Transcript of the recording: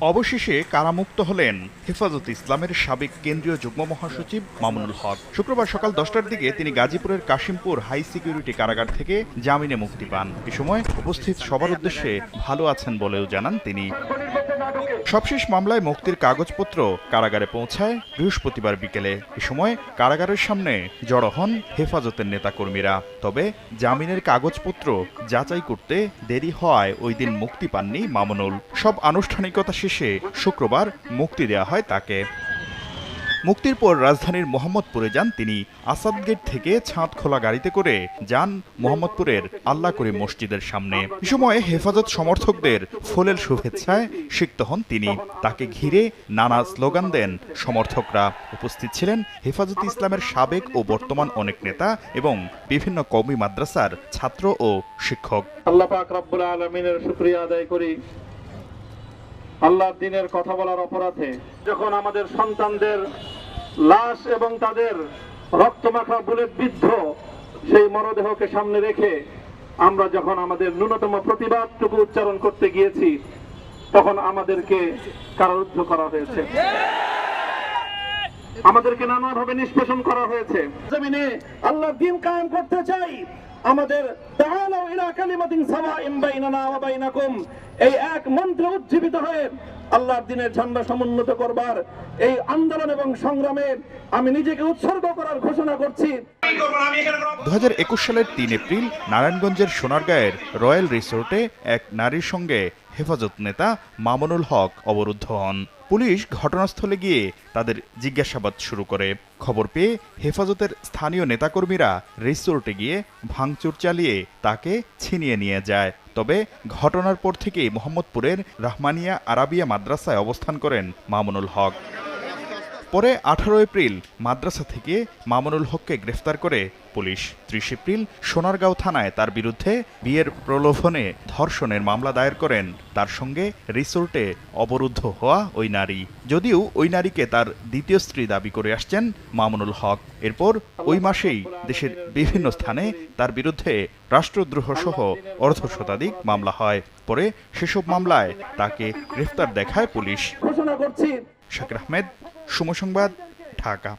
অবশেষে কারামুক্ত হলেন হেফাজত ইসলামের সাবেক কেন্দ্রীয় যুগ্ম মহাসচিব মামুনুল হক। শুক্রবার সকাল দশটার দিকে তিনি গাজীপুরের কাশিমপুর হাই সিকিউরিটি কারাগার থেকে জামিনে মুক্তি পান। এ সময় উপস্থিত সবার উদ্দেশ্যে ভালো আছেন বলেও জানান তিনি। সবশেষ মামলায় মুক্তির কাগজপত্র কারাগারে পৌঁছায় বৃহস্পতিবার বিকেলে। এ সময় কারাগারের সামনে জড়ো হন হেফাজতের নেতাকর্মীরা। তবে জামিনের কাগজপত্র যাচাই করতে দেরি হওয়ায় ওই দিন মুক্তি পাননি মামুনুল। সব আনুষ্ঠানিকতা শেষে শুক্রবার মুক্তি দেওয়া হয় তাকে। মুক্তির পর রাজধানীর মোহাম্মদপুরে যান তিনি। আসাদ গেট থেকে ছাদ খোলা গাড়িতে করে যান মোহাম্মদপুরের আল্লাহ করিম মসজিদের সামনে। এ সময় হেফাজত সমর্থকদের ফুলেল শুভেচ্ছায় সিক্ত হন তিনি। তাকে ঘিরে নানা স্লোগান দেন সমর্থকরা। উপস্থিত ছিলেন হেফাজত ইসলামের সাবেক ও বর্তমান অনেক নেতা এবং বিভিন্ন কওমি মাদ্রাসার ছাত্র ও শিক্ষক। আল্লাহ পাক রব্বুল আলমিনের শুক্রিয়া আদায় করি। আল্লাহর দিনের কথা বলার অপরাধে যখন আমাদের সন্তানদের লাশ এবং তাদের রক্তমাখা বুলেট বিদ্ধ সেই মরদেহকে সামনে রেখে আমরা যখন আমাদের ন্যূনতম প্রতিবাদটুকু উচ্চারণ করতে গিয়েছি, তখন আমাদেরকে কারারুদ্ধ করা হয়েছে। আমাদেরকে নানাভাবে নিষ্পেষণ করা হয়েছে। জমিনে আল্লাহ দিন কায়েম করতে চাই। আমাদের এই এক মন্ত্রে উজ্জীবিত হয়ে আল্লাহর দিনের ঝান্ডা সমুন্নত করবার এই আন্দোলন এবং সংগ্রামে আমি নিজেকে উৎসর্গ করার ঘোষণা করছি। দু হাজার একুশ সালের তিন এপ্রিল নারায়ণগঞ্জের সোনারগাঁয়ের রয়্যাল রিসোর্টে এক নারীর সঙ্গে হেফাজত নেতা মামুনুল হক অবরুদ্ধ হন। পুলিশ ঘটনাস্থলে গিয়ে তাদের জিজ্ঞাসাবাদ শুরু করে। খবর পেয়ে হেফাজতের স্থানীয় নেতাকর্মীরা রিসোর্টে গিয়ে ভাঙচুর চালিয়ে তাকে ছিনিয়ে নিয়ে যায়। তবে ঘটনার পর থেকেই মোহাম্মদপুরের রহমানিয়া আরাবিয়া মাদ্রাসায় অবস্থান করেন মামুনুল হক। পরে আঠারো এপ্রিল মাদ্রাসা থেকে মামুনুল হককে গ্রেফতার করে পুলিশ। ত্রিশ এপ্রিল সোনারগাঁও থানায় তার বিরুদ্ধে বিয়ের প্রলোভনে ধর্ষণের মামলা দায়ের করেন। তার সঙ্গে রিসোর্টে অবরুদ্ধ হওয়া ওই নারী। যদিও ওই নারীকে তার দ্বিতীয় স্ত্রী দাবি করে আসছেন মামুনুল হক। এরপর ওই মাসেই দেশের বিভিন্ন স্থানে তার বিরুদ্ধে রাষ্ট্রদ্রোহ সহ অর্ধ শতাধিক মামলা হয়। পরে সেসব মামলায় তাকে গ্রেফতার দেখায় পুলিশ। শাকির আহমেদ সময় সংবাদ ঢাকা।